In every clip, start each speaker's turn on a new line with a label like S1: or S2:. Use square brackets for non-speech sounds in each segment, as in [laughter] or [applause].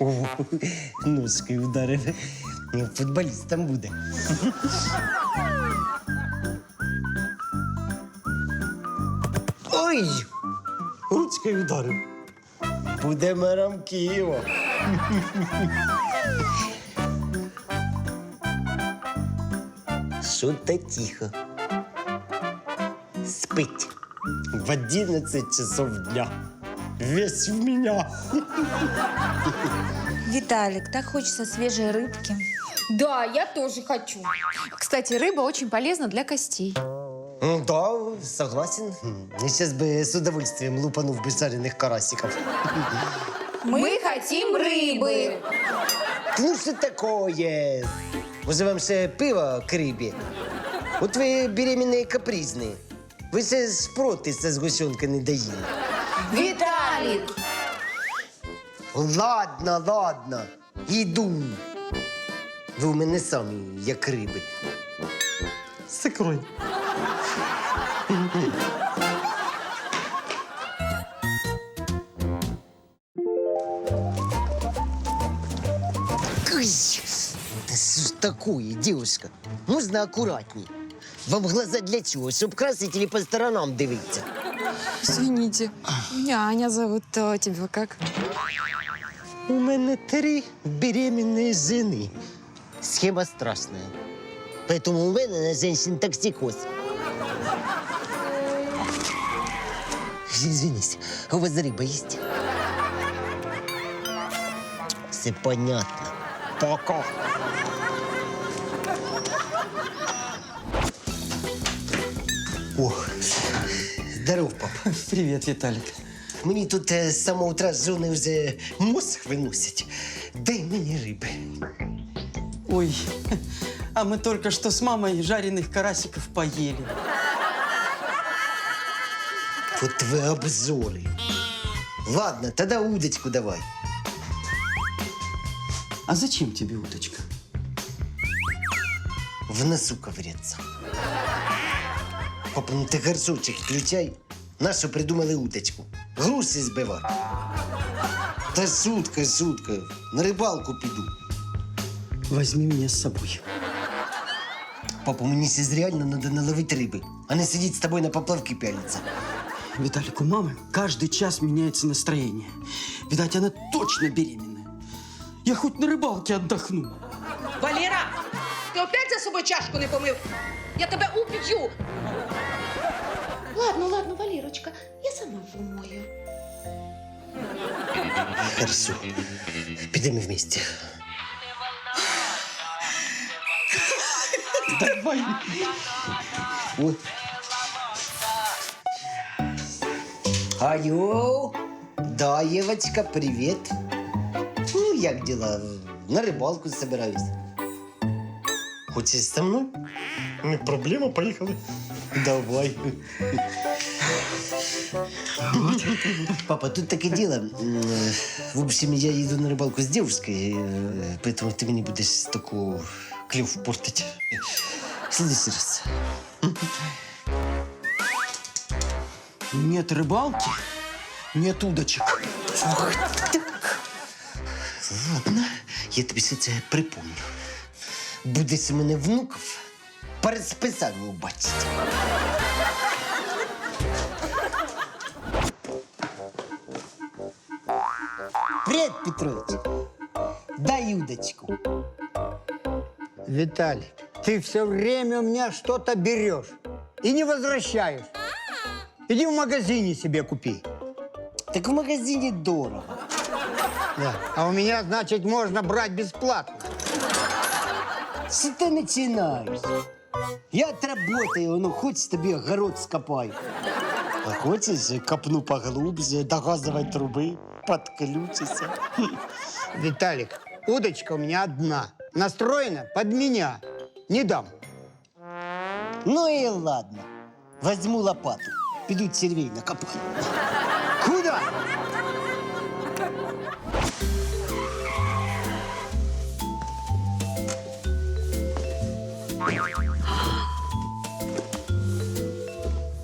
S1: [laughs] носкою вдарив. Футболіст там буде. Ой! Ручкою вдарив. Буде мером Києва. Що та тихо. Спить в 11 часов дня. Весь в меня.
S2: Виталик, так хочется свежей рыбки.
S3: Да, я тоже хочу.
S4: Кстати, рыба очень полезна для костей.
S1: Ну, да, согласен. Я сейчас бы с удовольствием лупанув бы жареных карасиков.
S3: Мы хотим рыбы.
S1: Ну, що такое? Може, вам ще пиво к рибі? От ви беременні капризні. Ви ще ж проти з згущенки не доїли.
S3: Виталик!
S1: Ладно, ладно, іду. Ви у мене самі, як риби. Ж такое, девушка? Можно аккуратней? Вам глаза для чего? Щоб красить или по сторонам дивитися?
S4: Извините, меня Аня зовут, а тебя как?
S1: У мене три беременные жены. Схема страшная. Поэтому у мене на женщин токсикоз. Извинись, а у вас рыба есть? Все понятно. Пока. О, здоров, пап.
S5: Привет, Виталик.
S1: Мені тут е, з самого утра жони вже мозг виносять. Дай мені риби.
S5: Ой, а мы только что с мамой жареных карасиков поели.
S1: Вот ви обзори. Ладно, тогда удочку давай.
S5: А зачем тебе удочка?
S1: В носу ковыряться. Папа, ну ти горшочек включай. Нащо придумали удочку? Груші збивати. Та шутка, шутка. На рибалку піду.
S5: Возьми меня с собой.
S1: Папа, мені сейчас реально надо наловить рыбы, а не сидеть с тобой на поплавки пялиться.
S5: Виталик, у мамы каждый час меняется настроение. Видать, она точно беременная. Я хоть на рыбалке отдохну.
S6: Валера, ти опять за собою чашку не помив? Я тебе уб'ю. Ладно, ладно, Валерочка, я сама помою.
S1: Хорошо. Підемо вместе.
S5: Давай.
S1: Ой. Алло. Да, Евочка, привет. Ну, як дела? На рыбалку собираюсь. Хочешь со мной? Не проблема, поехали. Давай. Папа, тут такое дело. М, э, В общем, я еду на рыбалку с девушкой, э, поэтому ты мне будешь такую клюв портить. В следующий раз.
S5: Нет рыбалки, нет удочек.
S1: Ладно, я тобі все це припомню. Будеш у мене внуків по розписанню бачити. Привет, Петрович. Дай удочку.
S7: Виталий, ты все время у меня что-то берешь и не возвращаешь. Иди в магазине себе купи.
S1: Так в магазине дорого.
S7: Да. А у меня, значит, можно брать бесплатно.
S1: Що ти починаєш? Я отработаю, ну хочеш тобі огород скопаю. А хочеш, копну поглубже, до газовой трубы, подключися. [laughs]
S7: Виталик, удочка у меня одна. Настроена под меня. Не дам.
S1: Ну и ладно. Возьму лопату. Піду червей накопаю.
S7: Куда?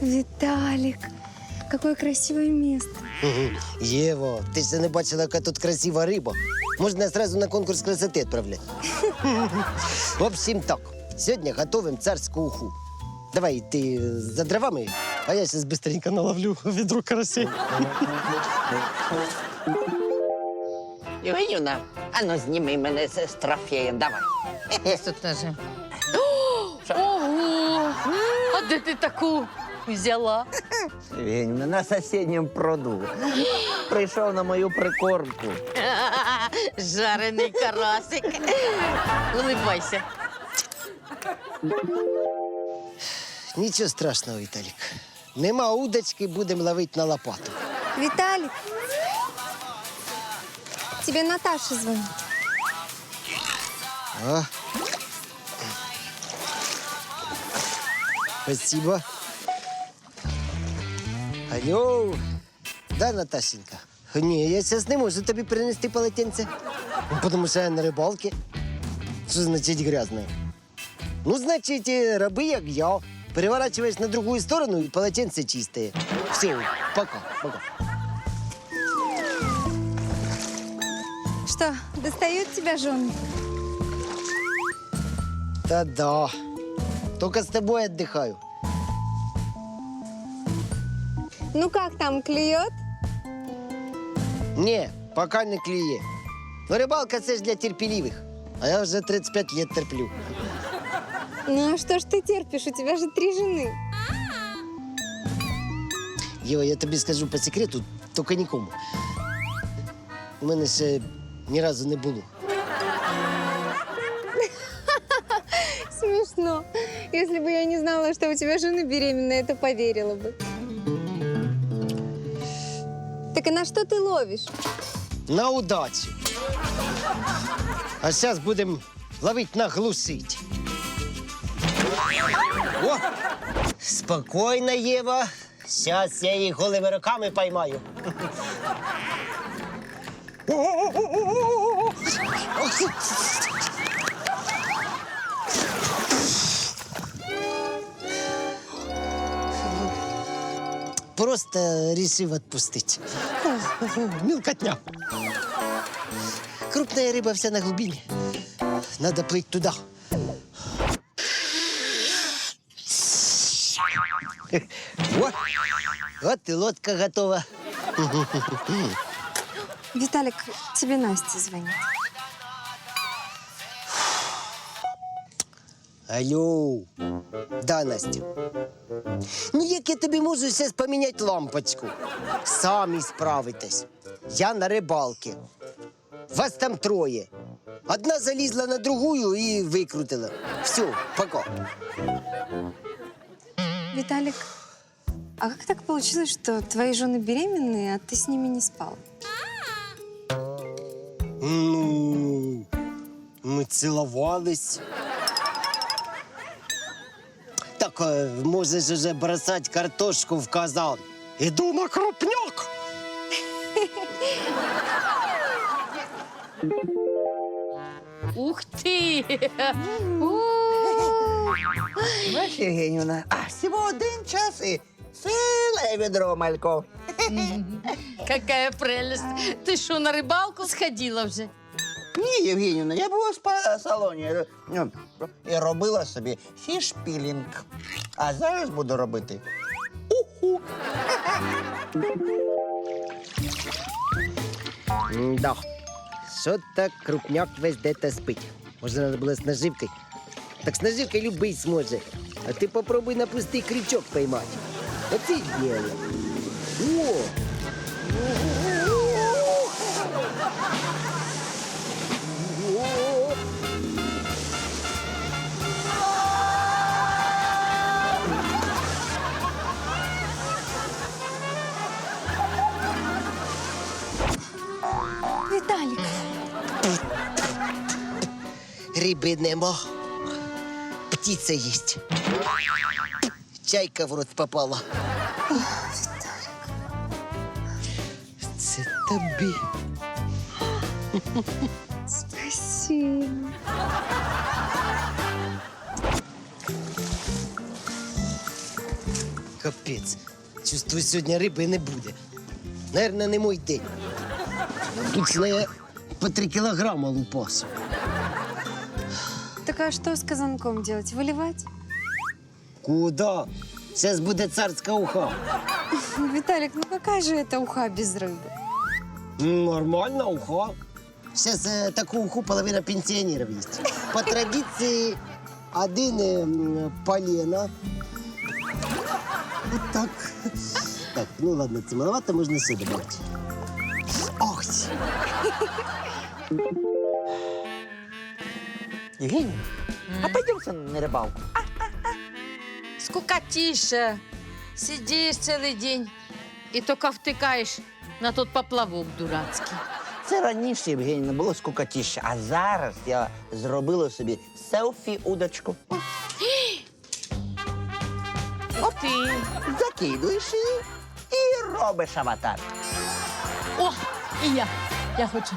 S2: Виталик, какое красивое место.
S1: Єво, ти ще не бачила, яка тут красива риба. Можна одразу на конкурс красоти відправляти. [laughs] В общем, так. Сьогодні готовим царську уху. Давай, ти за дровами, а я зараз быстренько наловлю [laughs] відро карасей.
S8: Євгенівна, а ну зніми мене з трофея, давай.
S9: Тут даже. [gasps] Ого! А де ти таку взяла?
S8: Євгенівна, на сусідньому пруду. Прийшов на мою прикормку.
S9: Жарений карасик. Улибайся.
S1: Нічого страшного, Віталік. Нема удочки, будемо ловити на лопату.
S2: Виталик, тебе Наташа звонит.
S1: А? Спасибо. Алло. Да, Наташенька? Ні, я зараз не можу тобі принести полотенце. Ну, Тому що я на рибалці. Що значить грязне? Ну, значить, е, роби, як я. Переворачиваешь на другую сторону, и полотенце чистое. Все, пока, пока.
S2: Что, достают тебя жены?
S1: Да-да. Только с тобой отдыхаю.
S2: Ну как там, клюет?
S1: Не, пока не клює. Ну, рибалка це ж для терпеливих. А я вже 35 лет терплю.
S2: Ну а что ж ты терпишь? У тебя же три жены.
S1: Єва, я тобі скажу по секрету, тільки нікому. У мене ще ні разу не було. [laughs]
S2: Смешно. Если бы я не знала, что у тебя жена беременная, то поверила бы. На что ты ловишь?
S1: На удачу. А зараз будемо ловити на глусить. О! Спокійно, Єва. Зараз я її голими руками поймаю. Просто решив отпустить. Мелкотня. Крупная рыба вся на глубине. Надо плыть туда. Вот, вот и лодка готова.
S2: Виталик, тебе Настя звонит.
S1: Алло. Да, Настя. Ну, як я тобі можу зараз поміняти лампочку? Самі справитесь. Я на рибалці. Вас там троє. Одна залізла на другую і викрутила. Все, пока.
S2: Виталик, а как так получилось, что твои жены беременные, а ты с ними не спал?
S1: Ну, ми цілувались. Так, можеш уже бросати картошку в казан. Іду на крупняк.
S9: Ух ти!
S8: Знаєш, Євгенівна, а всього один час і ціле відро мальков.
S9: Какая прелесть! Ти що, на рибалку сходила вже?
S8: Ні, Євгенівна, я була в спа-салоні ну, і робила собі фішпілінг. А зараз буду робити уху.
S1: Да. Що так крупняк весь де-то спить? Може, треба було з наживкою? Так з наживкою любий зможе. А ти попробуй на пустий крючок поймати. Оце діло. О! О!
S2: Виталик,
S1: Риби нема. Птиця єсть. Чайка в рот попала. Це тобі.
S2: спасибо.
S1: Капець. Чувствую, сьогодні риби не буде. Наверное, не мой день. Точно я по три килограмма лупасу.
S2: Так а что с казанком делать? Выливать?
S1: Куда? Сейчас будет царская уха.
S2: Виталик, ну какая же это уха без рыбы?
S1: Нормально, уха. Сейчас э, такую уху половина пенсионеров есть. По традиции один э, полено. Вот так. Так, ну ладно, це маловато, можна все добавити. Ох, ці.
S8: Євгенія, а пойдемте на рибалку.
S9: Скукотіше. Сидиш цілий день і тільки втикаєш на тот поплавок дурацький.
S8: Це раніше, Євгенія, було скукотіше, а зараз я зробила собі селфі-удочку. [gasps]
S9: От ти.
S8: Закидуєш її і робиш аватар.
S9: О, і я. Я хочу.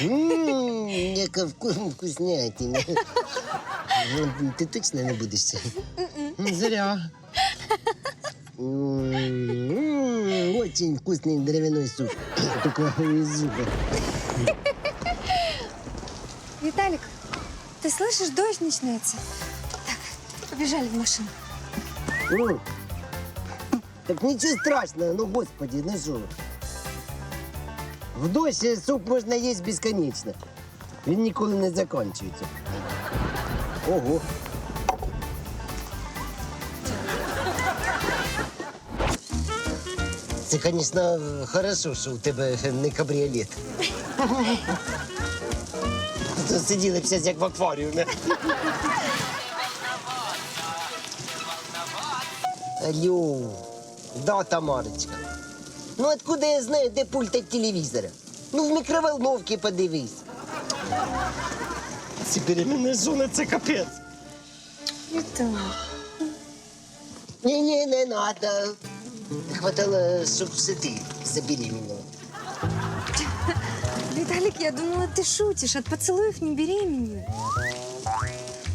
S1: Ммм, яка вку- вкуснятина. Ну, Ти точно не будеш це? Зря. М, Очень вкусный деревянный суп. Только из зуба.
S2: Виталик, ты слышишь, дождь начинается. Так, побежали в машину.
S1: Ну, Так нічого страшного, ну господи, ну що. В дощі суп можна їсти безконечно. Він ніколи не закінчується. Ого. Це, звісно, хорошо, що у тебе не кабріолет. Сиділи зараз як в акваріумі. Алло, да, Тамарочка. Ну откуда я знаю, де пульт від телевізора? Ну, в мікроволновці подивись. Ці беременна жона, це капець.
S2: Виталик.
S1: Ні-ні, не надо. Хватало, щоб все ти забеременела.
S2: Виталик, я думала, ты шутишь. От поцелуев не беременеют.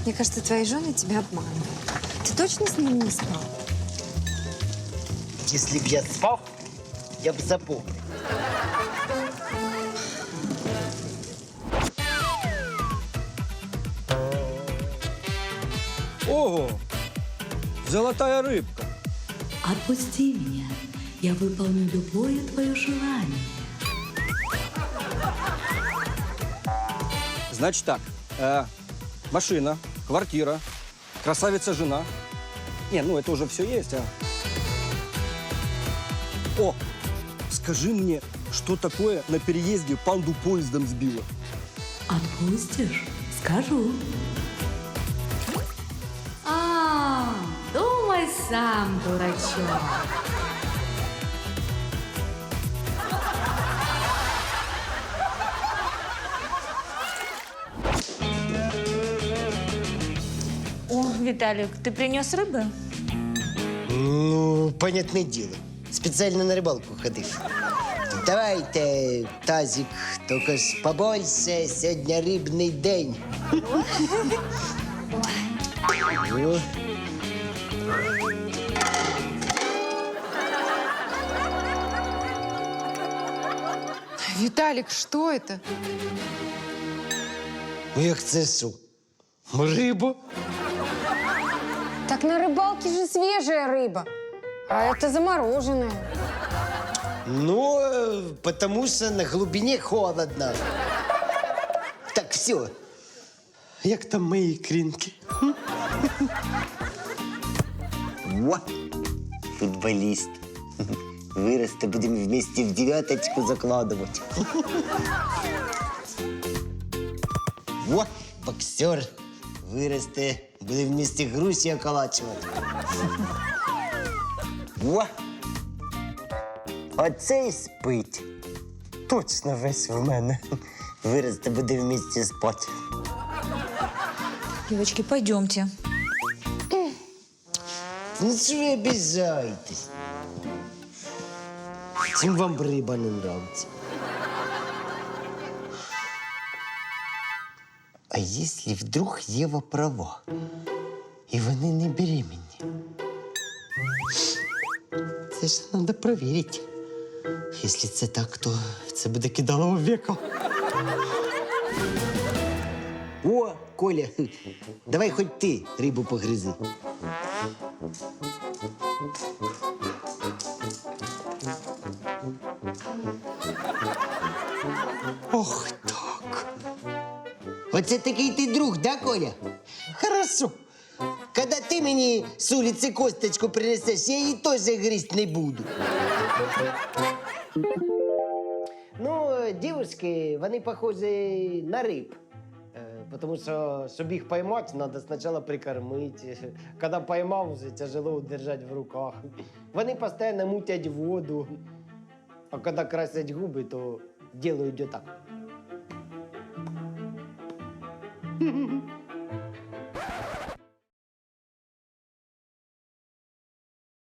S2: Мне кажется, твои жены тебя обманывают. Ты точно с ним не спал?
S1: Если б я спав, я б запомнив.
S10: Ого! Золотая рыбка.
S11: Отпусти меня. Я выполню любое твое желание.
S10: Значит так, э, машина, квартира, красавица жена. Не, ну это уже все есть, а. О, скажи мне, что такое на переезде панду поездом сбило?
S11: Отпустишь? Скажу. А, думай сам, дурачок.
S3: О, Виталик, ты принес рыбы?
S1: Ну, понятне діло Спеціально на рибалку ходив. Давайте, тазик, тільки ж побольше, сьогодні рибний день. О.
S4: Виталик, что это?
S1: Ну, Як це що? Риба?
S3: Так на рыбалке же свежая рыба. А это замороженная.
S1: Ну, э, потому что на глубине холодно. Так, все. Як там мої крінки? Во, футболіст. Виросте, будемо вместе в девяточку закладувати. Во, боксер. Виросте, буде вместе груші околачувати. Во, Оцей спить. Точно весь в мене. Виросте буде в місті спати.
S3: Девочки, пойдемте.
S1: Ну що ви обіжаєтесь? Чим вам риба не нравиться? А якщо вдруг Єва права, і вони не беременні? Ж треба перевірити. Якщо це так, то це буде кидалово века. О, Коля, давай хоч ти рибу погризи. Ох так. Оце такий ти друг, да, Коля? Хорошо. Когда ти мені з вулиці косточку принесеш, я її теж гризть не буду. Ну, девушки, вони похожі на риб. Э, Потому что, чтобы их поймать, надо сначала прикормить. Когда поймал, уже тяжело удержать в руках. Вони постоянно мутять воду. А когда красять губы, то дело идет так. [laughs]